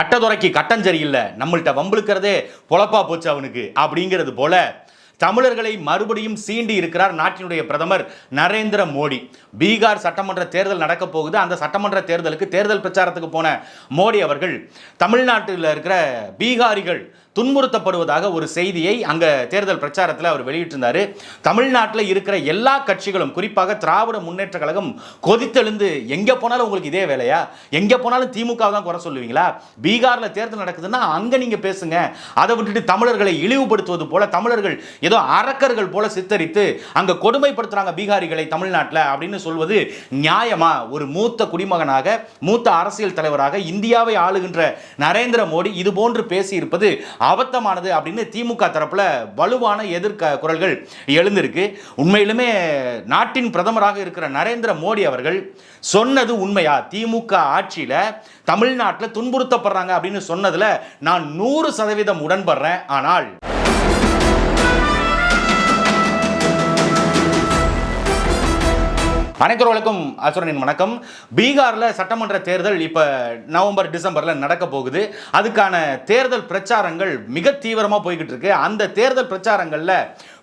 கட்டதுரைக்கு கட்டம் சரியில்லை. நம்மள்கிட்ட வம்பிழுக்கிறதே பொழப்பா போச்சு அவனுக்கு. அப்படிங்கிறது போல தமிழர்களை மறுபடியும் சீண்டி இருக்கிறார் நாட்டினுடைய பிரதமர் நரேந்திர மோடி. பீகார் சட்டமன்ற தேர்தல் நடக்க போகுது. அந்த சட்டமன்ற தேர்தலுக்கு தேர்தல் பிரச்சாரத்துக்கு போன மோடி அவர்கள் தமிழ்நாட்டில் இருக்கிற பீகாரிகள் துன்புறுத்தப்படுவதாக ஒரு செய்தியை அங்க தேர்தல் பிரச்சாரத்தில் அவர் வெளியிட்டிருந்தார். தமிழ்நாட்டில் இருக்கிற எல்லா கட்சிகளும் குறிப்பாக திராவிட முன்னேற்ற கழகம் கொதித்தெழுந்து எங்கே போனாலும் உங்களுக்கு இதே வேலையா? எங்கே போனாலும் திமுக தான் குறை சொல்லுவீங்களா? பீகாரில் தேர்தல் நடக்குதுன்னா அங்கே நீங்கள் பேசுங்க. அதை விட்டுட்டு தமிழர்களை இழிவுபடுத்துவது போல தமிழர்கள் ஏதோ அரக்கர்கள் போல சித்தரித்து அங்கே கொடுமைப்படுத்துகிறாங்க பீகாரிகளை தமிழ்நாட்டில் அப்படின்னு சொல்வது நியாயமா? ஒரு மூத்த குடிமகனாக மூத்த அரசியல் தலைவராக இந்தியாவை ஆளுகின்ற நரேந்திர மோடி இது போன்று பேசியிருப்பது அபத்தமானது அப்படின்னு திமுக தரப்புல வலுவான எதிர்க்க குரல்கள் எழுந்திருக்கு. உண்மையிலுமே நாட்டின் பிரதமராக இருக்கிற நரேந்திர மோடி அவர்கள் சொன்னது உண்மையா? திமுக ஆட்சியில தமிழ்நாட்டில் துன்புறுத்தப்படுறாங்க அப்படின்னு சொன்னதுல நான் நூறு சதவீதம் உடன்படுறேன். ஆனால் அனைத்தவர்களுக்கும் அசுரனின் வணக்கம். பீகாரில் சட்டமன்ற தேர்தல் இப்போ நவம்பர் டிசம்பரில் நடக்க போகுது. அதுக்கான தேர்தல் பிரச்சாரங்கள் மிக தீவிரமாக போய்கிட்டு இருக்கு. அந்த தேர்தல் பிரச்சாரங்களில்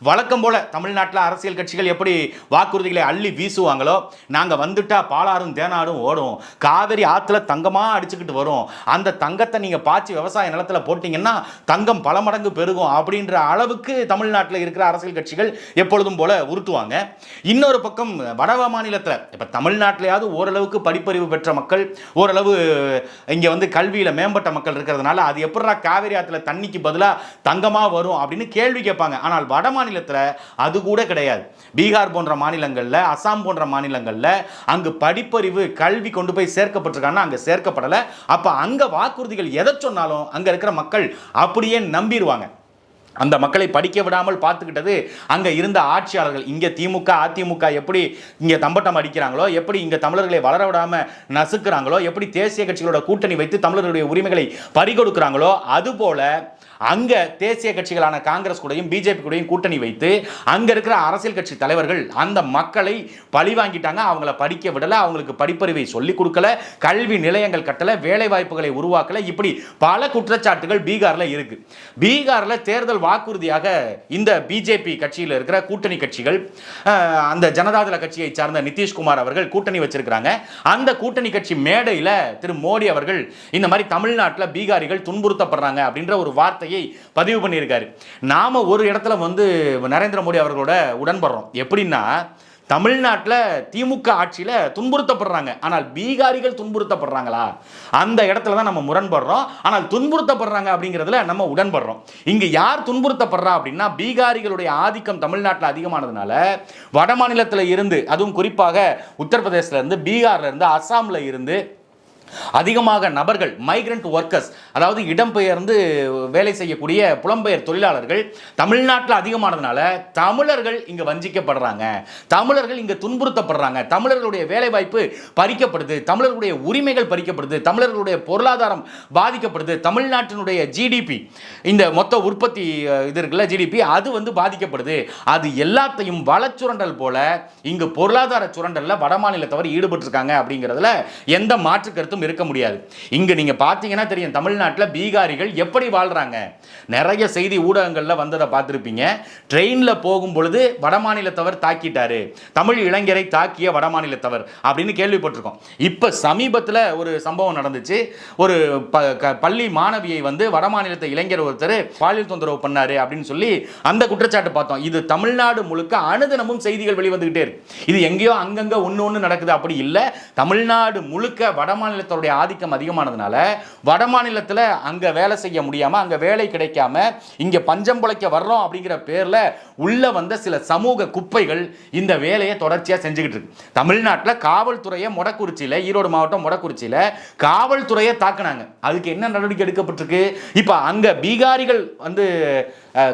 வழக்கம் போல தமிழ்நாட்டில் அரசியல் கட்சிகள் எப்படி வாக்குறுதிகளை அள்ளி வீசுவாங்களோ நாங்கள் வந்துட்டா பாலாறும் தேனாடும் ஓடும். காவிரி ஆற்றுல தங்கமாக அடிச்சுக்கிட்டு வரும். அந்த தங்கத்தை நீங்கள் பாய்ச்சி விவசாய நிலத்தில் போட்டிங்கன்னா தங்கம் பல மடங்கு பெருகும் அப்படின்ற அளவுக்கு தமிழ்நாட்டில் இருக்கிற அரசியல் கட்சிகள் எப்பொழுதும் போல உருட்டுவாங்க. இன்னொரு பக்கம் வட மாநிலத்தில். இப்போ தமிழ்நாட்டிலையாவது ஓரளவுக்கு படிப்பறிவு பெற்ற மக்கள் ஓரளவு இங்கே வந்து கல்வியில் மேம்பட்ட மக்கள் இருக்கிறதுனால அது எப்படா காவேரி ஆற்றுல தண்ணிக்கு பதிலாக தங்கமாக வரும் அப்படின்னு கேள்வி கேட்பாங்க. ஆனால் வட மாநிலத்தில் அது கூட கிடையாது. பீகார் போன்ற மாநிலங்களில் அசாம் போன்ற மாநிலங்களில் அங்கு படிப்பறிவு கல்வி கொண்டு போய் சேர்க்கப்பட்டிருக்காங்கன்னா அங்கே சேர்க்கப்படலை. அப்போ அங்கே வாக்குறுதிகள் எதை சொன்னாலும் அங்கே இருக்கிற மக்கள் அப்படியே நம்பிடுவாங்க. அந்த மக்களை படிக்க விடாமல் பார்த்துக்கிட்டது அங்கே இருந்த ஆட்சியாளர்கள். இங்கே திமுக அதிமுக எப்படி இங்கே தம்பட்டம் அடிக்கிறாங்களோ எப்படி இங்கே தமிழர்களை வளர விடாமல் நசுக்கிறாங்களோ எப்படி தேசிய கட்சிகளோட கூட்டணி வைத்து தமிழர்களுடைய உரிமைகளை பறிகொடுக்கிறாங்களோ அதுபோல அங்கே தேசிய கட்சிகளான காங்கிரஸ் கூடயும் பிஜேபி கூடயும் கூட்டணி வைத்து அங்கே இருக்கிற அரசியல் கட்சி தலைவர்கள் அந்த மக்களை பழி வாங்கிட்டாங்க. அவங்கள படிக்க விடலை அவங்களுக்கு படிப்பறிவை சொல்லிக் கொடுக்கல கல்வி நிலையங்கள் கட்டலை வேலை வாய்ப்புகளை உருவாக்கல. இப்படி பல குற்றச்சாட்டுகள் பீகாரில் இருக்குது பீகாரில் தேர்தல் வாக்குறுதியாக இந்த பிஜேபி கட்சியில் இருக்கிற கூட்டணி கட்சிகள் அந்த ஜனதாதள கட்சியை சார்ந்த நிதிஷ்குமார் அவர்கள் கூட்டணி வச்சிருக்கிறாங்க. அந்த கூட்டணி கட்சி மேடையில் திரு மோடி அவர்கள் இந்த மாதிரி தமிழ்நாட்டில் பீகாரிகள் துன்புறுத்தப்படுறாங்க அப்படின்ற ஒரு வார்த்தை வார்த்தையை பதிவு பண்ணியிருக்காரு. நாம ஒரு இடத்துல வந்து நரேந்திர மோடி அவர்களோட உடன்படுறோம். எப்படின்னா தமிழ்நாட்டில் திமுக ஆட்சியில் துன்புறுத்தப்படுறாங்க. ஆனால் பீகாரிகள் துன்புறுத்தப்படுறாங்களா? அந்த இடத்துல தான் நம்ம முரண்படுறோம். ஆனால் துன்புறுத்தப்படுறாங்க அப்படிங்கிறதுல நம்ம உடன்படுறோம். இங்கே யார் துன்புறுத்தப்படுறா அப்படின்னா பீகாரிகளுடைய ஆதிக்கம் தமிழ்நாட்டில் அதிகமானதுனால வட மாநிலத்தில் இருந்து அதுவும் குறிப்பாக உத்தரப்பிரதேசத்துல இருந்து அஸ்ஸாமில் இருந்து அதிகமாக நபர்கள் மைக்ரண்ட் ஒர்க்கர்ஸ் அதாவது இடம்பெயர்ந்து வேலை செய்யக்கூடிய புலம்பெயர் தொழிலாளர்கள் தமிழ்நாட்டில் அதிகமானதுனால தமிழர்கள் இங்கே வஞ்சிக்கப்படுறாங்க. தமிழர்கள் இங்கே துன்புறுத்தப்படுறாங்க. தமிழர்களுடைய வேலைவாய்ப்பு பறிக்கப்படுது. தமிழர்களுடைய உரிமைகள் பறிக்கப்படுது. தமிழர்களுடைய பொருளாதாரம் பாதிக்கப்படுது. தமிழ்நாட்டினுடைய ஜிடிபி இந்த மொத்த உற்பத்தி இது இருக்குல்ல ஜிடிபி அது வந்து பாதிக்கப்படுது. அது எல்லாத்தையும் வளச்சுரண்டல் போல இங்கு பொருளாதார சுரண்டல்ல வடமாநிலத்தவர் ஈடுபட்டிருக்காங்க அப்படிங்கிறதுல எந்த மாற்று கருத்தும் இருக்க முடியாது. இங்க நீங்க பார்த்தீங்கன்னா தெரியும் தமிழ்நாட்டில் பீகாரிகள் எப்படி வாழ்றாங்க? நிறைய செய்தி ஊடகங்கள்ல வந்ததை பார்த்துருப்பீங்க. ட்ரெயின்ல போகும் பொழுது வடமாநிலத்தவர் தாக்கிட்டாரு. தமிழ் இளைஞரை தாக்கிய வடமாநிலத்தவர் அப்படின்னு கேள்விப்பட்டிருக்கோம். இப்போ சமீபத்தில் ஒரு சம்பவம் நடந்துச்சு. ஒரு ப பள்ளி மாணவியை வந்து வடமாநிலத்த இளைஞர் ஒருத்தர் பாலியல் தொந்தரவு பண்ணாரு அப்படின்னு சொல்லி அந்த குற்றச்சாட்டு பார்த்தோம். இது தமிழ்நாடு முழுக்க அனுதினமும் செய்திகள் வெளிவந்துகிட்டே இருக்கு. இது எங்கேயோ அங்கங்க ஒன்று ஒன்று நடக்குது. அப்படி இல்லை. தமிழ்நாடு முழுக்க வடமாநில மாநிலத்தோடைய ஆதிக்கம் அதிகமானதுனால வட மாநிலத்தில் அங்கே வேலை செய்ய முடியாமல் அங்கே வேலை கிடைக்காம இங்கே பஞ்சம் பிழைக்க வர்றோம் அப்படிங்கிற பேரில் உள்ள வந்த சில சமூக குப்பைகள் இந்த வேலையை தொடர்ச்சியாக செஞ்சுக்கிட்டு இருக்கு. தமிழ்நாட்டில் காவல்துறையை மொடக்குறிச்சியில் ஈரோடு மாவட்டம் மொடக்குறிச்சியில் காவல்துறையை தாக்குனாங்க. அதுக்கு என்ன நடவடிக்கை எடுக்கப்பட்டிருக்கு? இப்போ அங்கே பீகாரிகள் வந்து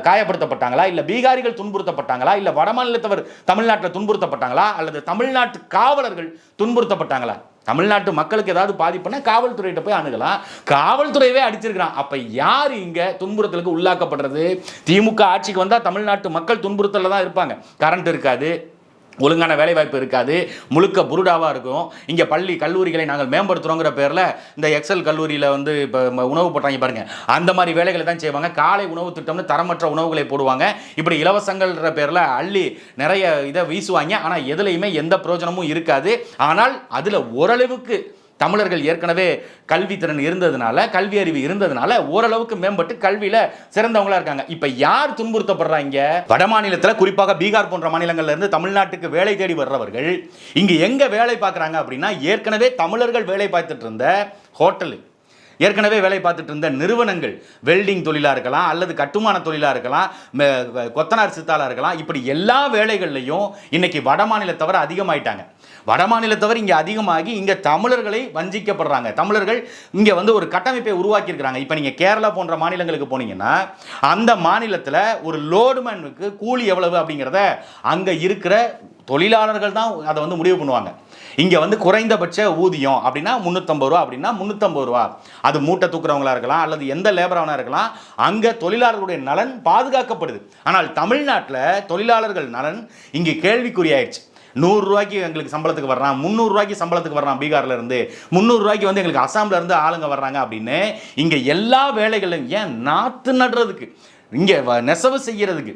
காயப்படுத்தப்பட்டாங்களா? இல்லை பீகாரிகள் துன்புறுத்தப்பட்டாங்களா? இல்லை வடமாநிலத்தவர் தமிழ்நாட்டில் துன்புறுத்தப்பட்டாங்களா? அல்லது தமிழ்நாட்டு காவலர்கள் துன்புறுத்தப்பட்டாங்களா? தமிழ்நாட்டு மக்களுக்கு ஏதாவது பாதிப்புனா காவல்துறையிட்ட போய் அணுகலாம். காவல்துறையவே அடிச்சிருக்கிறான். அப்போ யார் இங்கே துன்புறுத்தலுக்கு உள்ளாக்கப்படுறது? திமுக ஆட்சிக்கு வந்தால் தமிழ்நாட்டு மக்கள் துன்புறுத்தலில் தான் இருப்பாங்க. கரண்ட் இருக்காது. ஒழுங்கான வேலைவாய்ப்பு இருக்காது. முழுக்க புருடாவாக இருக்கும். இங்கே பள்ளி கல்லூரிகளை நாங்கள் மேம்படுத்துகிறோங்கிற பேரில் இந்த எக்ஸல் கல்லூரியில் வந்து இப்போ உணவு போட்டாங்க பாருங்கள் அந்த மாதிரி வேலைகளை தான் செய்வாங்க. காலை உணவு திட்டம்னு தரமற்ற உணவுகளை போடுவாங்க. இப்படி இலவசங்கள்ன்ற பேரில் அள்ளி நிறைய இதை வீசுவாங்க. ஆனால் எதுலேயுமே எந்த பிரயோஜனமும் இருக்காது. ஆனால் அதில் ஓரளவுக்கு தமிழர்கள் ஏற்கனவே கல்வி திறன் இருந்ததுனால கல்வி அறிவு இருந்ததுனால ஓரளவுக்கு மேம்பட்டு கல்வியில சிறந்தவங்களா இருக்காங்க. இப்ப யார் துன்புறுத்தப்படுறாங்க? வட மாநிலத்தில் குறிப்பாக பீகார் போன்ற மாநிலங்கள்ல இருந்து தமிழ்நாட்டுக்கு வேலை தேடி வர்றவர்கள் இங்க எங்க வேலை பார்க்குறாங்க அப்படின்னா ஏற்கனவே தமிழர்கள் வேலை பார்த்துட்டு இருந்த ஹோட்டலு ஏற்கனவே வேலை பார்த்துட்டு இருந்த நிறுவனங்கள் வெல்டிங் தொழிலாக இருக்கலாம் அல்லது கட்டுமான தொழிலாக இருக்கலாம் கொத்தனார் சித்தாளாக இருக்கலாம் இப்படி எல்லா வேலைகள்லையும் இன்னைக்கு வட மாநிலத்தவரை அதிகமாயிட்டாங்க. வடமாநிலத்தவர் இங்கே அதிகமாகி இங்கே தமிழர்களை வஞ்சிக்கப்படுறாங்க. தமிழர்கள் இங்கே வந்து ஒரு கட்டமைப்பை உருவாக்கியிருக்கிறாங்க. இப்போ நீங்கள் கேரளா போன்ற மாநிலங்களுக்கு போனீங்கன்னா அந்த மாநிலத்தில் ஒரு லோடுமேனுக்கு கூலி எவ்வளவு அப்படிங்கிறத அங்கே இருக்கிற தொழிலாளர்கள் தான் அதை வந்து முடிவு பண்ணுவாங்க. இங்கே வந்து குறைந்தபட்ச ஊதியம் அப்படின்னா முந்நூற்றம்பது ரூபா அப்படின்னா முந்நூற்றம்பது ரூபா. அது மூட்டை தூக்குறவங்களா இருக்கலாம் அல்லது எந்த லேபராக இருக்கலாம் அங்கே தொழிலாளர்களுடைய நலன் பாதுகாக்கப்படுது. ஆனால் தமிழ்நாட்டில் தொழிலாளர்கள் நலன் இங்கே கேள்விக்குறியாயிடுச்சு நூறுரூவாய்க்கு எங்களுக்கு சம்பளத்துக்கு வர்றான் முந்நூறுரூவாய்க்கு சம்பளத்துக்கு வர்றான் பீகாரில் இருந்து முந்நூறுரூவாய்க்கு வந்து எங்களுக்கு அசாமில் இருந்து ஆளுங்க வர்றாங்க அப்படின்னு இங்கே எல்லா வேலைகளும் ஏன் நாற்று நடுறதுக்கு இங்கே நெசவு செய்கிறதுக்கு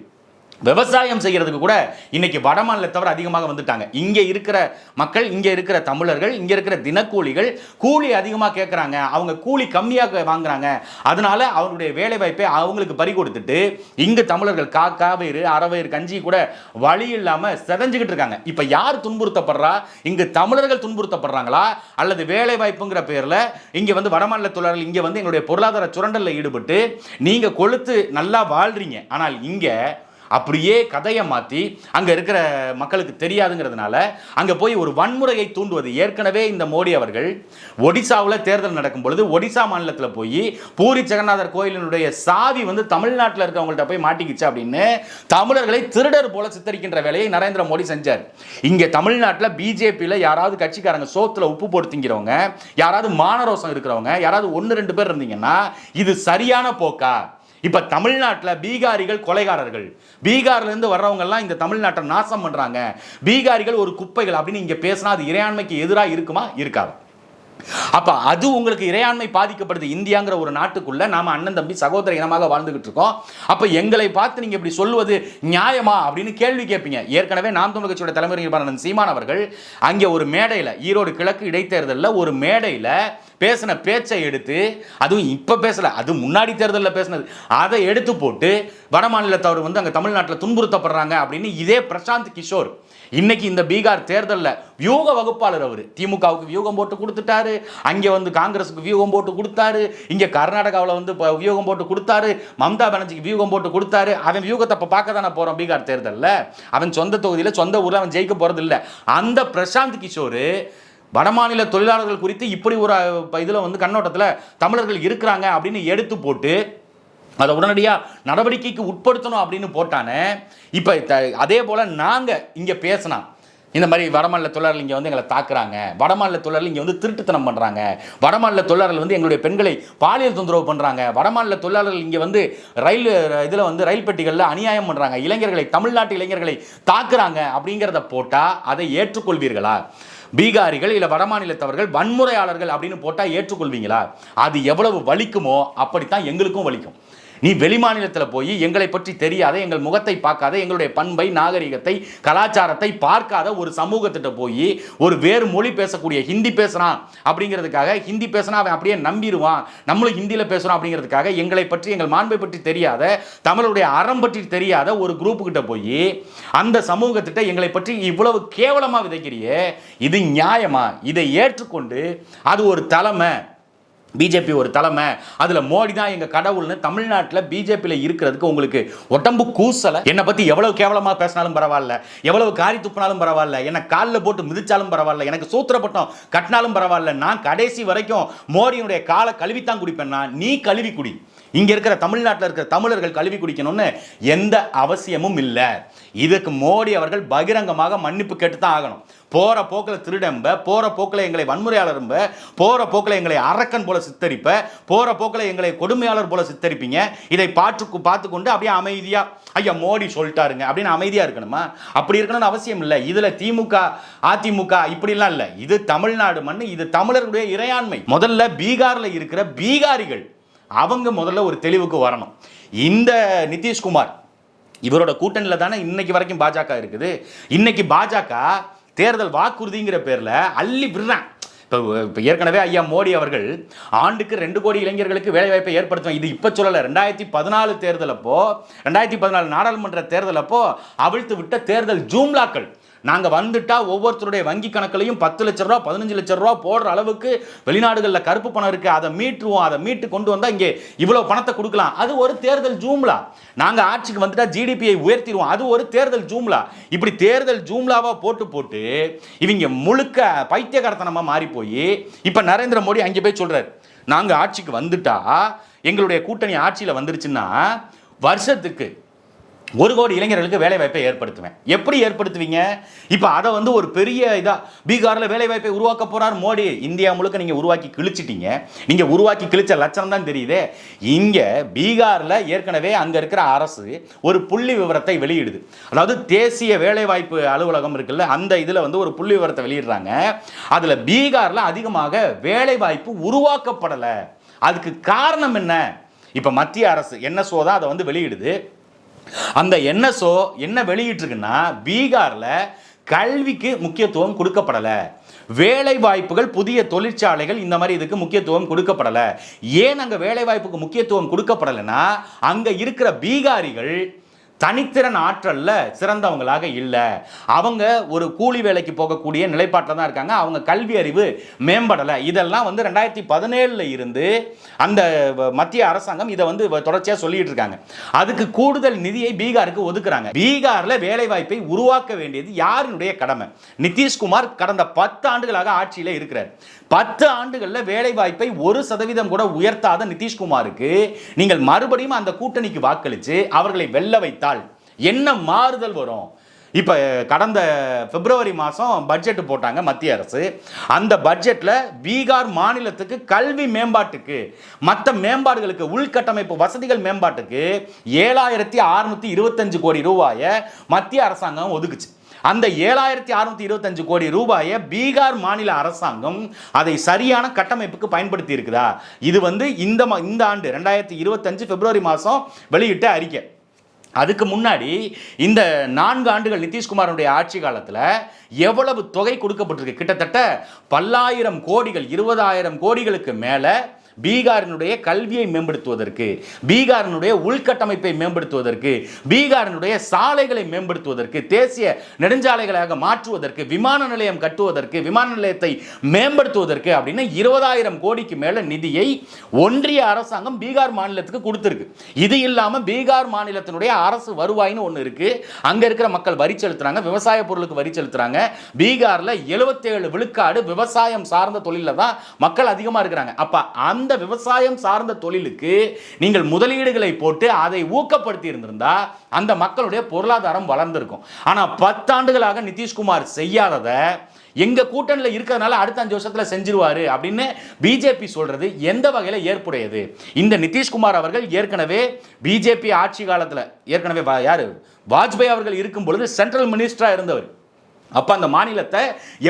விவசாயம் செய்கிறதுக்கு கூட இன்னைக்கு வட தவிர அதிகமாக வந்துட்டாங்க. இங்கே இருக்கிற மக்கள் இங்கே இருக்கிற தமிழர்கள் இங்கே இருக்கிற தினக்கூலிகள் கூலி அதிகமாக கேட்குறாங்க அவங்க கூலி கம்மியாக வாங்குறாங்க. அதனால அவருடைய வேலைவாய்ப்பை அவங்களுக்கு பறி கொடுத்துட்டு இங்கு தமிழர்கள் காக்காவயிறு அறவயிறு கஞ்சி கூட வழி இல்லாமல் செதஞ்சுக்கிட்டு இருக்காங்க. இப்போ யார் துன்புறுத்தப்படுறா? இங்கு தமிழர்கள் துன்புறுத்தப்படுறாங்களா? அல்லது வேலைவாய்ப்புங்கிற பேரில் இங்கே வந்து வடமாநில தொழிலாளர்கள் இங்கே வந்து எங்களுடைய பொருளாதார சுரண்டலில் ஈடுபட்டு நீங்கள் கொளுத்து நல்லா வாழ்றீங்க. ஆனால் இங்கே அப்படியே கதையை மாற்றி அங்கே இருக்கிற மக்களுக்கு தெரியாதுங்கிறதுனால அங்கே போய் ஒரு வன்முறையை தூண்டுவது. ஏற்கனவே இந்த மோடி அவர்கள் ஒடிசாவில் தேர்தல் நடக்கும் பொழுது ஒடிசா மாநிலத்தில் போய் பூரி ஜெகநாதர் கோயிலினுடைய சாவி வந்து தமிழ்நாட்டில் இருக்கவங்கள்ட்ட போய் மாட்டிக்கிச்சு அப்படின்னு தமிழர்களை திருடர் போல சித்தரிக்கின்ற வேலையை நரேந்திர மோடி செஞ்சார். இங்கே தமிழ்நாட்டில் பிஜேபியில் யாராவது கட்சிக்காரங்க சோத்தில் உப்பு போட்டு திங்கிறவங்க யாராவது மானரோசம் இருக்கிறவங்க யாராவது ஒன்று ரெண்டு பேர் இருந்தீங்கன்னா இது சரியான போக்கா? இப்போ தமிழ்நாட்டில் பீகாரிகள் கொலைகாரர்கள். பீகார்லேருந்து வர்றவங்கெல்லாம் இந்த தமிழ்நாட்டை நாசம் பண்ணுறாங்க பீகாரிகள் ஒரு குப்பைகள் அப்படின்னு இங்கே பேசினா அது இறையாண்மைக்கு எதிராக இருக்குமா? இருக்காது. அப்போ அது உங்களுக்கு இறையாண்மை பாதிக்கப்படுது இந்தியாங்கிற ஒரு நாட்டுக்குள்ளே நாம் அண்ணன் தம்பி சகோதர இனமாக வாழ்ந்துகிட்டு இருக்கோம். அப்போ எங்களை பார்த்து நீங்கள் இப்படி சொல்லுவது நியாயமா அப்படின்னு கேள்வி கேட்பீங்க. ஏற்கனவே நாம் தமிழ் கட்சியோட தலைவர் நிர்வாணன் சீமான் அவர்கள். அங்கே ஒரு மேடையில் ஈரோடு கிழக்கு இடைத்தேர்தலில் ஒரு மேடையில் பேசின பேச்சை எடுத்து அதுவும் இப்போ பேசலை அது முன்னாடி தேர்தலில் பேசினது அதை எடுத்து போட்டு வட மாநிலத்தவர் வந்து அங்கே தமிழ்நாட்டில் துன்புறுத்தப்படுறாங்க அப்படின்னு இதே பிரசாந்த் கிஷோர் இன்னைக்கு இந்த பீகார் தேர்தலில் வியூக வகுப்பாளர் அவர். திமுகவுக்கு வியூகம் போட்டு கொடுத்துட்டாரு. அங்கே வந்து காங்கிரஸுக்கு வியூகம் போட்டு கொடுத்தாரு. இங்கே கர்நாடகாவில் வந்து இப்போ வியூகம் போட்டு கொடுத்தாரு. மம்தா பானர்ஜிக்கு வியூகம் போட்டு கொடுத்தாரு. அவன் வியூகத்தை இப்போ பார்க்க தானே போகிறோம் பீகார் தேர்தலில்? அவன் சொந்த தொகுதியில் சொந்த ஊரில் அவன் ஜெயிக்க போகிறது இல்லை அந்த பிரசாந்த் கிஷோர் வடமாநில தொழிலாளர்கள் குறித்து இப்படி ஒரு இதில் வந்து கண்ணோட்டத்தில் தமிழர்கள் இருக்கிறாங்க அப்படின்னு எடுத்து போட்டு அதை உடனடியாக நடவடிக்கைக்கு உட்படுத்தணும் அப்படின்னு போட்டானே இப்போ அதே போல் நாங்கள் இங்கே பேசினா இந்த மாதிரி வடமாநில தொழிலாளர்கள் இங்கே வந்து எங்களை தாக்குறாங்க வடமாநில தொழிலாளர்கள் இங்கே வந்து திருட்டுத்தனம் பண்ணுறாங்க வடமாநில தொழிலாளர்கள் வந்து எங்களுடைய பெண்களை பாலியல் தொந்தரவு பண்ணுறாங்க வடமாநில தொழிலாளர்கள் இங்கே வந்து ரயில் இதில் வந்து ரயில் பெட்டிகளில் அநியாயம் பண்ணுறாங்க இளைஞர்களை தமிழ்நாட்டு இளைஞர்களை தாக்குறாங்க அப்படிங்கிறத போட்டால் அதை ஏற்றுக்கொள்வீர்களா? பீகாரிகள் இல்லை வடமாநிலத்தவர்கள் வன்முறையாளர்கள் அப்படின்னு போட்டால் ஏற்றுக்கொள்வீங்களா? அது எவ்வளவு வலிக்குமோ அப்படித்தான் எங்களுக்கும் வலிக்கும். நீ வெளிமாநிலத்தில் போய் எங்களை பற்றி தெரியாத எங்கள் முகத்தை பார்க்காத எங்களுடைய பண்பை நாகரிகத்தை கலாச்சாரத்தை பார்க்காத ஒரு சமூகத்திட்ட போய் ஒரு வேறு மொழி பேசக்கூடிய ஹிந்தி பேசுகிறான் அப்படிங்கிறதுக்காக ஹிந்தி பேசினா அவன் அப்படியே நம்பிடுவான். நம்மளும் ஹிந்தியில் பேசுகிறோம் அப்படிங்கிறதுக்காக எங்களை பற்றி எங்கள் மாண்பை பற்றி தெரியாத தமிழுடைய அறம் பற்றி தெரியாத ஒரு குரூப்புக்கிட்ட போய் அந்த சமூகத்திட்ட எங்களை பற்றி இவ்வளவு கேவலமாக விதைக்கிறியே? இது நியாயமா? இதை ஏற்றுக்கொண்டு அது ஒரு தலைமை. பிஜேபி ஒரு தலைமை. அதில் மோடி தான் எங்கள் கடவுள்னு தமிழ்நாட்டில் பிஜேபியில் இருக்கிறதுக்கு உங்களுக்கு உடம்பு கூசலை. என்னை பற்றி எவ்வளவு கேவலமாக பேசினாலும் பரவாயில்ல. எவ்வளவு காரி துப்பினாலும் பரவாயில்ல. என்னை காலில் போட்டு மிதிச்சாலும் பரவாயில்ல. எனக்கு சூத்திரப்பட்டம் கட்டினாலும் பரவாயில்ல. நான் கடைசி வரைக்கும் மோடியினுடைய காலை கழுவித்தான் குடிப்பேன்னா நீ கழுவி குடி. இங்கே இருக்கிற தமிழ்நாட்டில் இருக்கிற தமிழர்கள் கழுவி குடிக்கணும்னு எந்த அவசியமும் இல்லை. இதுக்கு மோடி அவர்கள் பகிரங்கமாக மன்னிப்பு கேட்டு தான் ஆகணும். போகிற போக்கில் திருடம்ப போகிற போக்கில் எங்களை வன்முறையாளரும்ப போகிற போக்கில் எங்களை அரக்கன் போல சித்தரிப்ப போகிற போக்கில் எங்களை கொடுமையாளர் போல சித்தரிப்பீங்க. இதை பார்த்து பார்த்து கொண்டு அப்படியே அமைதியாக ஐயா மோடி சொல்லிட்டாருங்க அப்படின்னு அமைதியாக இருக்கணுமா? அப்படி இருக்கணும்னு அவசியம் இல்லை. இதில் திமுக அதிமுக இப்படிலாம் இல்லை. இது தமிழ்நாடு மண் இது தமிழர்களுடைய இறையாண்மை. முதல்ல பீகாரில் இருக்கிற பீகாரிகள் அவங்க முதல்ல ஒரு தெளிவுக்கு வரணும். இந்த நிதிஷ்குமார் இவரோட கூட்டணியில் தானே இன்னைக்கு வரைக்கும் பாஜக இருக்குது. இன்னைக்கு பாஜக தேர்தல் வாக்குறுதிங்கிற பேரில் அள்ளி விடுறான் இப்போ இப்போ ஏற்கனவே ஐயா மோடி அவர்கள் ஆண்டுக்கு ரெண்டு கோடி இளைஞர்களுக்கு வேலைவாய்ப்பை ஏற்படுத்துவோம் இது இப்போ சொல்லலை. ரெண்டாயிரத்தி பதினாலு தேர்தல் அப்போ ரெண்டாயிரத்தி பதினாலு நாடாளுமன்ற தேர்தல் அப்போ அவிழ்த்து விட்ட தேர்தல் ஜூம்லாக்கள். நாங்கள் வந்துட்டால் ஒவ்வொருத்தருடைய வங்கி கணக்குலையும் பத்து லட்ச ரூபா பதினஞ்சு லட்ச ரூபா போடுற அளவுக்கு வெளிநாடுகளில் கருப்பு பணம் இருக்குது அதை மீட்டுருவோம் அதை மீட்டு கொண்டு வந்தால் இங்கே இவ்வளோ பணத்தை கொடுக்கலாம். அது ஒரு தேர்தல் ஜூம்லா. நாங்கள் ஆட்சிக்கு வந்துட்டால் ஜிடிபியை உயர்த்திடுவோம் அது ஒரு தேர்தல் ஜூம்லா. இப்படி தேர்தல் ஜூம்லாவாக போட்டு போட்டு இவங்க முழுக்க பைத்தியகாரத்தனமாக மாறி போய் இப்போ நரேந்திர மோடி அங்கே போய் சொல்கிறார் நாங்கள் ஆட்சிக்கு வந்துட்டா எங்களுடைய கூட்டணி ஆட்சியில் வந்துருச்சுன்னா வருஷத்துக்கு ஒரு கோடி இளைஞர்களுக்கு வேலைவாய்ப்பை ஏற்படுத்துவேன். எப்படி ஏற்படுத்துவீங்க? இப்போ அதை வந்து ஒரு பெரிய இதாக பீகாரில் வேலைவாய்ப்பை உருவாக்க போகிறார் மோடி. இந்தியா முழுக்க நீங்கள் உருவாக்கி கிழிச்சிட்டீங்க. நீங்கள் உருவாக்கி கிழிச்ச லட்சணம் தான் தெரியுதே. இங்கே பீகாரில் ஏற்கனவே அங்கே இருக்கிற அரசு ஒரு புள்ளி விவரத்தை வெளியிடுது. அதாவது தேசிய வேலைவாய்ப்பு அலுவலகம் இருக்குல்ல அந்த இதில் வந்து ஒரு புள்ளி விவரத்தை வெளியிடுறாங்க. அதில் பீகாரில் அதிகமாக வேலைவாய்ப்பு உருவாக்கப்படலை. அதுக்கு காரணம் என்ன? இப்போ மத்திய அரசு என்ன தான் அதை வந்து வெளியிடுது. அந்த என்எஸ்ஓ என்ன வெளியிட்டிருக்குன்னா பீகாரில் கல்விக்கு முக்கியத்துவம் கொடுக்கப்படலை. வேலை வாய்ப்புகள் புதிய தொழிற்சாலைகள் இந்த மாதிரி இதுக்கு முக்கியத்துவம் கொடுக்கப்படலை. ஏன் அங்கே வேலை வாய்ப்புக்கு முக்கியத்துவம் கொடுக்கப்படலைன்னா அங்கே இருக்கிற பீகாரிகள் தனித்திறன் ஆற்றல்ல சிறந்தவங்களாக இல்லை. அவங்க ஒரு கூலி வேலைக்கு போகக்கூடிய நிலைப்பாட்டில் தான் இருக்காங்க. அவங்க கல்வி அறிவு மேம்படலை. இதெல்லாம் வந்து ரெண்டாயிரத்தி பதினேழில் இருந்து அந்த மத்திய அரசாங்கம் இதை வந்து தொடர்ச்சியாக சொல்லிட்டு இருக்காங்க. அதுக்கு கூடுதல் நிதியை பீகாருக்கு ஒதுக்குறாங்க. பீகாரில் வேலைவாய்ப்பை உருவாக்க வேண்டியது யாருடைய கடமை? நிதிஷ்குமார் கடந்த பத்து ஆண்டுகளாக ஆட்சியில் இருக்கிறார். பத்து ஆண்டுகளில் வேலைவாய்ப்பை ஒரு சதவீதம் கூட உயர்த்தாத நிதிஷ்குமாருக்கு நீங்கள் மறுபடியும் அந்த கூட்டணிக்கு வாக்களித்து அவர்களை வெல்ல வைத்தால் என்ன மாறுதல் வரும்? இப்போ கடந்த பிப்ரவரி மாதம் பட்ஜெட் போட்டாங்க மத்திய அரசு. அந்த பட்ஜெட்டில் பீகார் மாநிலத்துக்கு கல்வி மேம்பாட்டுக்கு மற்ற மேம்பாடுகளுக்கு உள்கட்டமைப்பு வசதிகள் மேம்பாட்டுக்கு ஏழாயிரத்தி அறுநூற்றி இருபத்தஞ்சு கோடி ரூபாயை மத்திய அரசாங்கம் ஒதுக்குச்சு. அந்த ஏழாயிரத்தி அறுநூத்தி இருபத்தஞ்சு கோடி ரூபாயை பீகார் மாநில அரசாங்கம் அதை சரியான கட்டமைப்புக்கு பயன்படுத்தி இருக்குதா இது வந்து இந்த மா- இந்த ஆண்டு ரெண்டாயிரத்தி இருபத்தஞ்சு பிப்ரவரி மாதம் வெளியிட்ட அறிக்கை. அதுக்கு முன்னாடி இந்த நான்கு ஆண்டுகள் நிதிஷ்குமாரனுடைய ஆட்சி காலத்தில் எவ்வளவு தொகை கொடுக்கப்பட்டிருக்கு? கிட்டத்தட்ட பல்லாயிரம் கோடிகள் இருபதாயிரம் கோடிகளுக்கு மேலே பீகாரினுடைய கல்வியை மேம்படுத்துவதற்கு பீகாரினுடைய உள்கட்டமைப்பை மேம்படுத்துவதற்கு பீகாரினுடைய சாலைகளை மேம்படுத்துவதற்கு தேசிய நெடுஞ்சாலைகளாக மாற்றுவதற்கு விமான நிலையம் கட்டுவதற்கு விமான நிலையத்தை மேம்படுத்துவதற்கு அப்படின்னு இருபதாயிரம் கோடிக்கு மேல நிதியை ஒன்றிய அரசாங்கம் பீகார் மாநிலத்துக்கு கொடுத்துருக்கு. இது இல்லாம பீகார் மாநிலத்தினுடைய அரசு வருவாய்னு ஒன்று இருக்கு. அங்க இருக்கிற மக்கள் வரி செலுத்துறாங்க விவசாய பொருளுக்கு வரி செலுத்துறாங்க. பீகார்ல 77 விழுக்காடு விவசாயம் சார்ந்த தொழில தான் மக்கள் அதிகமா இருக்கிறாங்க. அப்ப அந்த விவசாயம் சார்ந்த தொழிலுக்கு நீங்கள் முதலீடுகளை போட்டு அதை ஊக்கப்படுத்தி இருந்திருந்தா அந்த மக்களுடைய பொருளாதாரம் வளர்ந்திருக்கும். ஆனால் பத்தாண்டுகளாக நிதிஷ்குமார் செய்யாததை எங்க கூட்டணியில் இருக்கிறதுனால அடுத்த அஞ்சு வருஷத்துல செஞ்சிருவாரு அப்படின்னு பிஜேபி சொல்றது எந்த வகையில ஏற்புடையது? இந்த நிதிஷ்குமார் அவர்கள் ஏற்கனவே பிஜேபி ஆட்சி காலத்தில் ஏற்கனவே யார் யாரு? வாஜ்பாய் அவர்கள் இருக்கும் பொழுது சென்ட்ரல் மினிஸ்டரா இருந்தவர். அப்போ அந்த மாநிலத்தை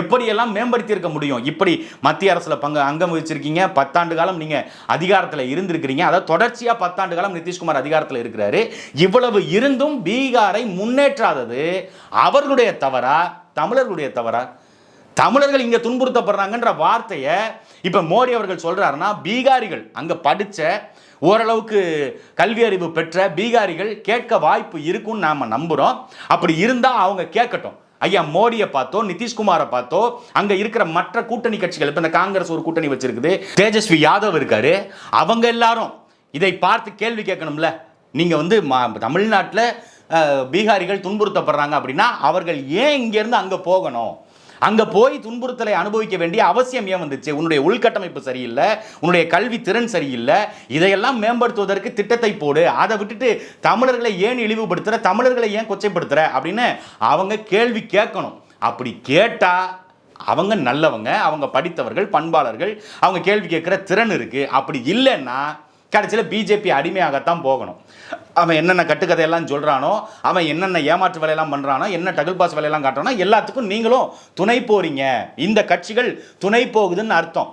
எப்படியெல்லாம் மேம்படுத்தி இருக்க முடியும்? இப்படி மத்திய அரசில் பங்கு அங்கம் வச்சிருக்கீங்க. பத்தாண்டு காலம் நீங்கள் அதிகாரத்தில் இருந்திருக்கிறீங்க. அதாவது தொடர்ச்சியாக பத்தாண்டு காலம் நிதிஷ்குமார் அதிகாரத்தில் இருக்கிறாரு. இவ்வளவு இருந்தும் பீகாரை முன்னேற்றாதது அவர்களுடைய தவறா? தமிழர்களுடைய தவறா? தமிழர்கள் இங்கே துன்புறுத்தப்படுறாங்கன்ற வார்த்தையை இப்போ மோடி அவர்கள் சொல்கிறாருன்னா பீகாரிகள் அங்கே படித்த ஓரளவுக்கு கல்வி அறிவு பெற்ற பீகாரிகள் கேட்க வாய்ப்பு இருக்கும்னு நாம் நம்புகிறோம் அப்படி இருந்தால் அவங்க கேட்கட்டும். ஐயா மோடியை பார்த்தோ நிதிஷ்குமாரை பார்த்தோ அங்க இருக்கிற மற்ற கூட்டணி கட்சிகள் இப்ப இந்த காங்கிரஸ் ஒரு கூட்டணி வச்சிருக்குது தேஜஸ்வி யாதவ் இருக்காரு அவங்க எல்லாரும் இதை பார்த்து கேள்வி கேட்கணும்ல. நீங்க வந்து ம- பீகாரிகள் துன்புறுத்தப்படுறாங்க அப்படின்னா அவர்கள் ஏன் இங்கேருந்து அங்கே போகணும்? அங்கே போய் துன்புறுத்தலை அனுபவிக்க வேண்டிய அவசியம் ஏன் வந்துச்சு? உன்னுடைய உள்கட்டமைப்பு சரியில்லை உன்னுடைய கல்வி திறன் சரியில்லை இதையெல்லாம் மேம்படுத்துவதற்கு திட்டத்தை போடு அதை விட்டுட்டு தமிழர்களை ஏன் இழிவுபடுத்துகிற தமிழர்களை ஏன் கொச்சைப்படுத்துகிற அப்படின்னு அவங்க கேள்வி கேட்கணும். அப்படி கேட்டால் அவங்க நல்லவங்க அவங்க படித்தவர்கள் பண்பாளர்கள் அவங்க கேள்வி கேட்குற திறன் இருக்குது அப்படி இல்லைன்னா கடைசியில் பிஜேபி அடிமையாகத்தான் போகணும். அவன் என்னென்ன கட்டுக்கதையெல்லாம் சொல்கிறானோ அவன் என்னென்ன ஏமாற்று வேலையெல்லாம் பண்ணுறானோ என்ன டபுள் பாஸ் வேலையெல்லாம் காட்டுறானோ எல்லாத்துக்கும் நீங்களும் துணை போறீங்க. இந்த கட்சிகள் துணை போகுதுன்னு அர்த்தம்.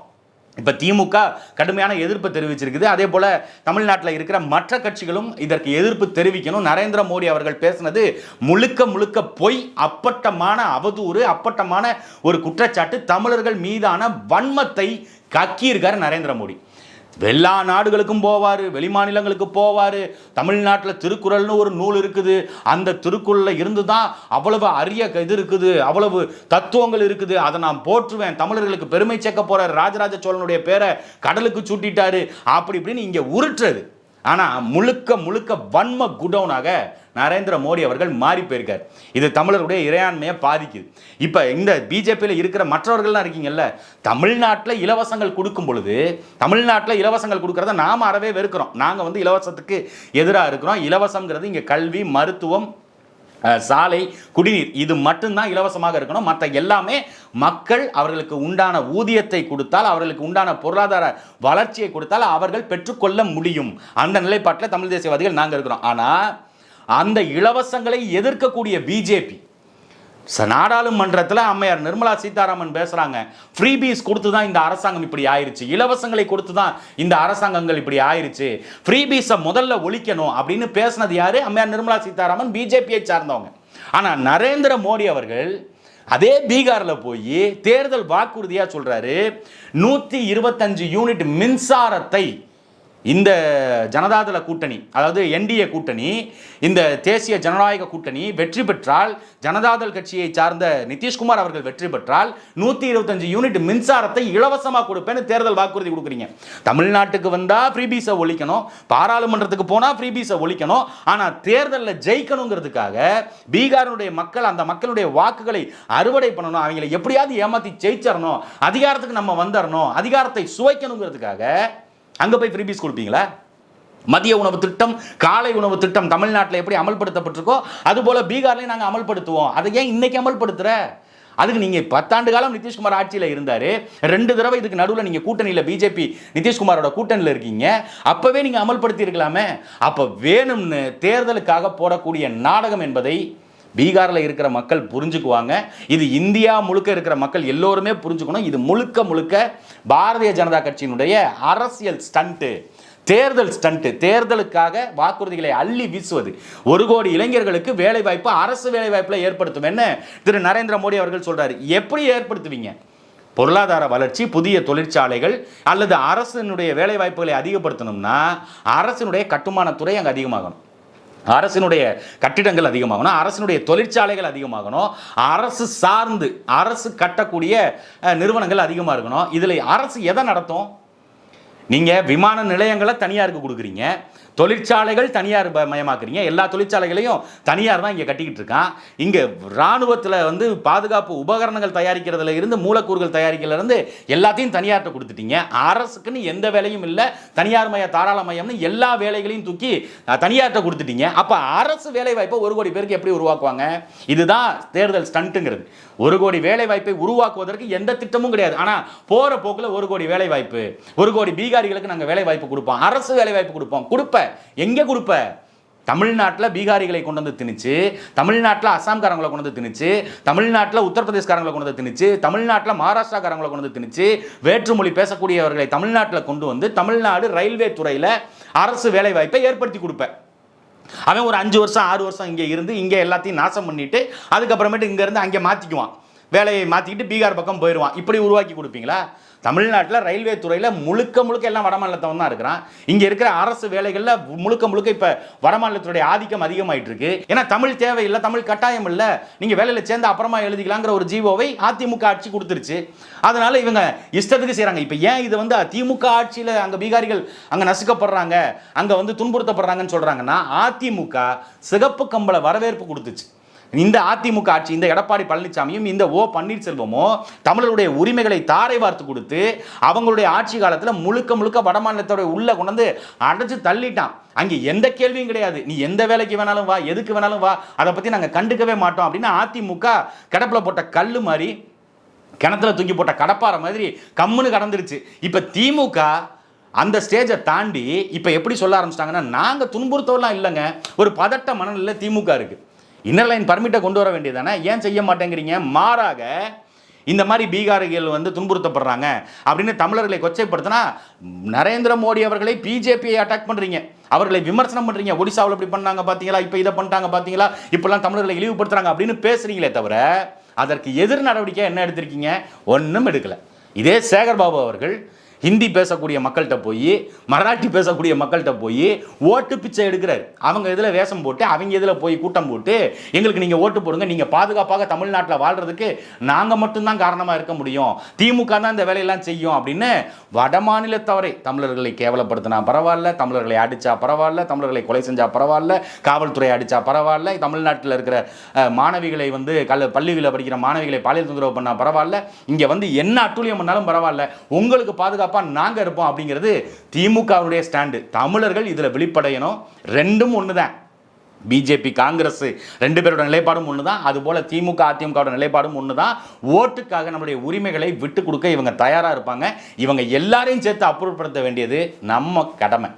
இப்போ திமுக கடுமையான எதிர்ப்பு தெரிவிச்சிருக்குது. அதே போல் தமிழ்நாட்டில் இருக்கிற மற்ற கட்சிகளும் இதற்கு எதிர்ப்பு தெரிவிக்கணும். நரேந்திர மோடி அவர்கள் பேசினது முழுக்க முழுக்க பொய் அப்பட்டமான அவதூறு அப்பட்டமான ஒரு குற்றச்சாட்டு தமிழர்கள் மீதான வன்மத்தை கக்கியிருக்காரு நரேந்திர மோடி. எல்லா நாடுகளுக்கும் போவார் வெளிமாநிலங்களுக்கு போவார். தமிழ்நாட்டில் திருக்குறள்னு ஒரு நூல் இருக்குது. அந்த திருக்குறளில் இருந்து தான் அவ்வளவு அரிய க- இது இருக்குது அவ்வளவு தத்துவங்கள் இருக்குது. அதை நான் போற்றுவேன். தமிழர்களுக்கு பெருமை சேர்க்க போறார் ராஜராஜ சோழனுடைய பேரை கடலுக்கு சூட்டிட்டாரு. அப்படி இப்படின்னு இங்கே உருட்டுறது. ஆனால் முழுக்க முழுக்க வன்ம குடவுனாக நரேந்திர மோடி அவர்கள் மாறி போயிருக்கார். இது தமிழருடைய இறையாண்மையை பாதிக்குது. இப்போ இந்த பிஜேபியில் இருக்கிற மற்றவர்கள்லாம் இருக்கீங்கல்ல தமிழ்நாட்டில் இலவசங்கள் கொடுக்கும் பொழுது தமிழ்நாட்டில் இலவசங்கள் கொடுக்கறத நாம் அறவே வெறுக்கிறோம். நாங்கள் வந்து இலவசத்துக்கு எதிராக இருக்கிறோம். இலவசங்கிறது இங்கே கல்வி மருத்துவம் சாலை குடிநீர் இது மட்டும்தான் இலவசமாக இருக்கணும். மற்ற எல்லாமே மக்கள் அவர்களுக்கு உண்டான ஊதியத்தை கொடுத்தால் அவர்களுக்கு உண்டான பொருளாதார வளர்ச்சியை கொடுத்தால் அவர்கள் பெற்றுக்கொள்ள முடியும். அந்த நிலைப்பாட்டில் தமிழ் தேசியவாதிகள் நாங்கள் இருக்கிறோம். ஆனால் அந்த இலவசங்களை எதிர்க்கக்கூடிய பிஜேபி ச- நாடாளுமன்றத்தில் அம்மையார் நிர்மலா சீதாராமன் பேசுகிறாங்க ஃப்ரீபீஸ் கொடுத்து தான் இந்த அரசாங்கம் இப்படி ஆயிடுச்சு இலவசங்களை கொடுத்து தான் இந்த அரசாங்கங்கள் இப்படி ஆயிடுச்சு ஃப்ரீபீஸை முதல்ல ஒழிக்கணும் அப்படின்னு பேசினது யார்? அம்மையார் நிர்மலா சீதாராமன் பிஜேபியை சார்ந்தவங்க. ஆனால் நரேந்திர மோடி அவர்கள் அதே பீகாரில் போய் தேர்தல் வாக்குறுதியாக சொல்கிறாரு நூற்றி இருபத்தஞ்சு யூனிட் மின்சாரத்தை இந்த ஜனதாதள கூட்டணி அதாவது என்டிஏ கூட்டணி இந்த தேசிய ஜனநாயக கூட்டணி வெற்றி பெற்றால் ஜனதாதள் கட்சியை சார்ந்த நிதிஷ்குமார் அவர்கள் வெற்றி பெற்றால் நூற்றி இருபத்தஞ்சு யூனிட் மின்சாரத்தை இலவசமாக கொடுப்பேன்னு தேர்தல் வாக்குறுதி கொடுக்குறீங்க. தமிழ்நாட்டுக்கு வந்தால் ஃப்ரீபீஸை ஒழிக்கணும் பாராளுமன்றத்துக்கு போனால் ஃப்ரீபீஸை ஒழிக்கணும் ஆனால் தேர்தலில் ஜெயிக்கணுங்கிறதுக்காக பீகாரினுடைய மக்கள் அந்த மக்களுடைய வாக்குகளை அறுவடை பண்ணணும் அவங்களை எப்படியாவது ஏமாற்றி ஜெயிச்சிடணும் அதிகாரத்துக்கு நம்ம வந்துடணும் அதிகாரத்தை சுவைக்கணுங்கிறதுக்காக அங்கே போய் ஃப்ரீபீஸ் கொடுப்பீங்களா? மதிய உணவு திட்டம் காலை உணவு திட்டம் தமிழ்நாட்டில் எப்படி அமல்படுத்தப்பட்டிருக்கோ அதுபோல் பீகார்லையும் நாங்கள் அமல்படுத்துவோம். அதை ஏன் இன்னைக்கு அமல்படுத்துகிற அதுக்கு நீங்கள் பத்தாண்டு காலம் நிதிஷ்குமார் ஆட்சியில் இருந்தார். ரெண்டு தடவை இதுக்கு நடுவில் நீங்கள் கூட்டணியில் பிஜேபி நிதிஷ்குமாரோட கூட்டணியில் இருக்கீங்க. அப்போவே நீங்கள் அமல்படுத்தியிருக்கலாமே. அப்போ வேணும்னு தேர்தலுக்காக போடக்கூடிய நாடகம் என்பதை பீகாரில் இருக்கிற மக்கள் புரிஞ்சுக்குவாங்க. இது இந்தியா முழுக்க இருக்கிற மக்கள் எல்லோருமே புரிஞ்சுக்கணும். இது முழுக்க முழுக்க பாரதிய ஜனதா கட்சியினுடைய அரசியல் ஸ்டண்ட்டு தேர்தல் ஸ்டண்ட்டு தேர்தலுக்காக வாக்குறுதிகளை அள்ளி வீசுவது. ஒரு கோடி இளைஞர்களுக்கு வேலைவாய்ப்பு அரசு வேலைவாய்ப்பில் ஏற்படுத்தும். என்ன? திரு நரேந்திர மோடி அவர்கள் சொல்கிறார் எப்படி ஏற்படுத்துவீங்க? பொருளாதார வளர்ச்சி புதிய தொழிற்சாலைகள் அல்லது அரசினுடைய வேலைவாய்ப்புகளை அதிகப்படுத்தணும்னா அரசினுடைய கட்டுமானத்துறை அங்கே அதிகமாகணும். அரசினுடைய கட்டிடங்கள் அதிகமாகணும் அரசினுடைய தொழிற்சாலைகள் அதிகமாகணும் அரசு சார்ந்து அரசு கட்டக்கூடிய நிறுவனங்கள் அதிகமாக இருக்கணும். இதில் அரசு எதை நடத்தும்? நீங்கள் விமான நிலையங்களை தனியாருக்கு கொடுக்குறீங்க. தொழிற்சாலைகள் தனியார் மயமாக்குறீங்க. எல்லா தொழிற்சாலைகளையும் தனியார் தான் இங்கே கட்டிக்கிட்டு இருக்கான். இங்கே இராணுவத்தில் வந்து பாதுகாப்பு உபகரணங்கள் தயாரிக்கிறதுல இருந்து மூலக்கூறுகள் தயாரிக்கிறதுலேருந்து எல்லாத்தையும் தனியார்கிட்ட கொடுத்துட்டீங்க. அரசுக்குன்னு எந்த வேலையும் இல்லை. தனியார் மய தாராள மயம்னு எல்லா வேலைகளையும் தூக்கி தனியார்கிட்ட கொடுத்துட்டீங்க. அப்போ அரசு வேலை வாய்ப்பை ஒரு கோடி பேருக்கு எப்படி உருவாக்குவாங்க? இதுதான் தேர்தல் ஸ்டண்ட்டுங்கிறது. ஒரு கோடி வேலை வாய்ப்பை உருவாக்குவதற்கு எந்த திட்டமும் கிடையாது. ஆனால் போகிற போக்கில் ஒரு கோடி வேலை வாய்ப்பு ஒரு கோடி பீகாரிகளுக்கு நாங்கள் வேலை வாய்ப்பு கொடுப்போம். அரசு வேலை வாய்ப்பு கொடுப்போம். கொடுப்ப. எங்கே கொடுப்ப? தமிழ்நாட்டில் பீகாரிகளை கொண்டு வந்து திணிச்சு தமிழ்நாட்டில் அசாம்காரங்களை கொண்டு வந்து திணிச்சு தமிழ்நாட்டில் உத்தரப்பிரதேஷ்காரங்களை கொண்டு வந்து திணிச்சு தமிழ்நாட்டில் மகாராஷ்டிராக்காரங்களை கொண்டு வந்து திணிச்சு வேற்றுமொழி பேசக்கூடியவர்களை தமிழ்நாட்டில் கொண்டு வந்து தமிழ்நாடு ரயில்வே துறையில் அரசு வேலைவாய்ப்பை ஏற்படுத்தி கொடுப்பேன் அவன் ஒரு அஞ்சு வருஷம் ஆறு வருஷம் இங்கே இருந்து இங்கே எல்லாத்தையும் நாசம் பண்ணிட்டு அதுக்கப்புறமேட்டு இங்கேருந்து அங்கே மாற்றிக்குவான் வேலையை மாற்றிக்கிட்டு பீகார் பக்கம் போயிடுவான் இப்படி உருவாக்கி கொடுப்பீங்களா? தமிழ்நாட்டில் ரயில்வே துறையில் முழுக்க முழுக்க எல்லாம் வடமாநிலத்தவன் தான் இருக்கிறான். இங்கே இருக்கிற அரசு வேலைகளில் முழுக்க முழுக்க இப்போ வடமாநிலத்துடைய ஆதிக்கம் அதிகமாயிட்டு இருக்கு ஏன்னா தமிழ் தேவையில்லை தமிழ் கட்டாயம் இல்லை. நீங்கள் வேலையில் சேர்ந்து அப்புறமா எழுதிக்கலாங்கிற ஒரு ஜீவோவை அதிமுக ஆட்சி கொடுத்துருச்சு. அதனால இவங்க இஷ்டத்துக்கு செய்கிறாங்க இப்போ ஏன் இது வந்து திமுக ஆட்சியில் அங்கே பீகாரிகள் அங்கே நசுக்கப்படுறாங்க அங்கே வந்து துன்புறுத்தப்படுறாங்கன்னு சொல்கிறாங்கன்னா அதிமுக சிகப்பு கம்பள வரவேற்பு கொடுத்துச்சு. இந்த அதிமுக ஆட்சி இந்த எடப்பாடி பழனிசாமியும் இந்த ஓ பன்னீர்செல்வமும் தமிழருடைய உரிமைகளை தாரை வார்த்து கொடுத்து அவங்களுடைய ஆட்சி காலத்தில் முழுக்க முழுக்க வடமாநிலத்தோட உள்ள கொண்டு அடைச்சு தள்ளிட்டான். அங்கே எந்த கேள்வியும் கிடையாது. நீ எந்த வேலைக்கு வேணாலும் வா எதுக்கு வேணாலும் வா அதை பற்றி நாங்கள் கண்டுக்கவே மாட்டோம் அப்படின்னு அதிமுக கிடப்பில் போட்ட கல் மாதிரி கிணத்துல தூக்கி போட்ட கடப்பாறை மாதிரி கம்முன்னு கடந்துருச்சு. இப்போ திமுக அந்த ஸ்டேஜை தாண்டி இப்போ எப்படி சொல்ல ஆரம்பிச்சிட்டாங்கன்னா நாங்கள் துன்புறுத்தவெல்லாம் இல்லைங்க. ஒரு பதட்ட மனநிலையில் திமுக இருக்குது இன்னர் லைன் பர்மிட்டை கொண்டு வர வேண்டியதானே ஏன் செய்ய மாட்டேங்கிறீங்க? மாறாக இந்த மாதிரி பீகாரிகள் வந்து துன்புறுத்தப்படுறாங்க. அப்படின்னு தமிழர்களை கொச்சைப்படுத்தினா நரேந்திர மோடி அவர்களை பிஜேபியை அட்டாக் பண்ணுறீங்க அவர்களை விமர்சனம் பண்ணுறீங்க ஒடிசாவில் இப்படி பண்ணாங்க பார்த்தீங்களா இப்போ இதை பண்ணிட்டாங்க பார்த்தீங்களா இப்பெல்லாம் தமிழர்களை இழிவுபடுத்துறாங்க அப்படின்னு பேசுறீங்களே தவிர அதற்கு எதிர் நடவடிக்கை என்ன எடுத்திருக்கீங்க? ஒன்றும் எடுக்கலை. இதே சேகர் பாபு அவர்கள் ஹிந்தி பேசக்கூடிய மக்கள்கிட்ட போய் மராட்டி பேசக்கூடிய மக்கள்கிட்ட போய் ஓட்டு பிச்சை எடுக்கிறார். அவங்க இதில் வேஷம் போட்டு அவங்க இதில் போய் கூட்டம் போட்டு எங்களுக்கு நீங்கள் ஓட்டு போடுங்க நீங்கள் பாதுகாப்பாக தமிழ்நாட்டில் வாழ்கிறதுக்கு நாங்கள் மட்டும்தான் காரணமாக இருக்க முடியும். திமுக தான் இந்த வேலையெல்லாம் செய்யும் அப்படின்னு வட மாநிலத்தவரை தமிழர்களை கேவலப்படுத்தினா பரவாயில்ல தமிழர்களை அடித்தா பரவாயில்ல தமிழர்களை கொலை செஞ்சால் பரவாயில்ல காவல்துறை அடித்தா பரவாயில்ல தமிழ்நாட்டில் இருக்கிற மாணவிகளை வந்து கல் பள்ளிகளில் படிக்கிற மாணவிகளை பாலியல் தொந்தரவு பண்ணால் பரவாயில்ல இங்கே வந்து என்ன அட்டுழியம் பண்ணாலும் பரவாயில்ல உங்களுக்கு பாதுகாப்பு பாதுகாப்பாக நாங்கள் இருப்போம் அப்படிங்கிறது திமுகவுடைய ஸ்டாண்டு. தமிழர்கள் இதில் வெளிப்படையணும். ரெண்டும் ஒன்று தான் பிஜேபி காங்கிரஸ் ரெண்டு பேரோட நிலைப்பாடும் ஒன்று தான் அதுபோல் திமுக அதிமுகவோட நிலைப்பாடும் ஒன்று தான் ஓட்டுக்காக நம்முடைய உரிமைகளை விட்டு கொடுக்க இவங்க தயாராக இருப்பாங்க. இவங்க எல்லாரையும் சேர்த்து அப்புறப்படுத்த வேண்டியது நம்ம கடமை.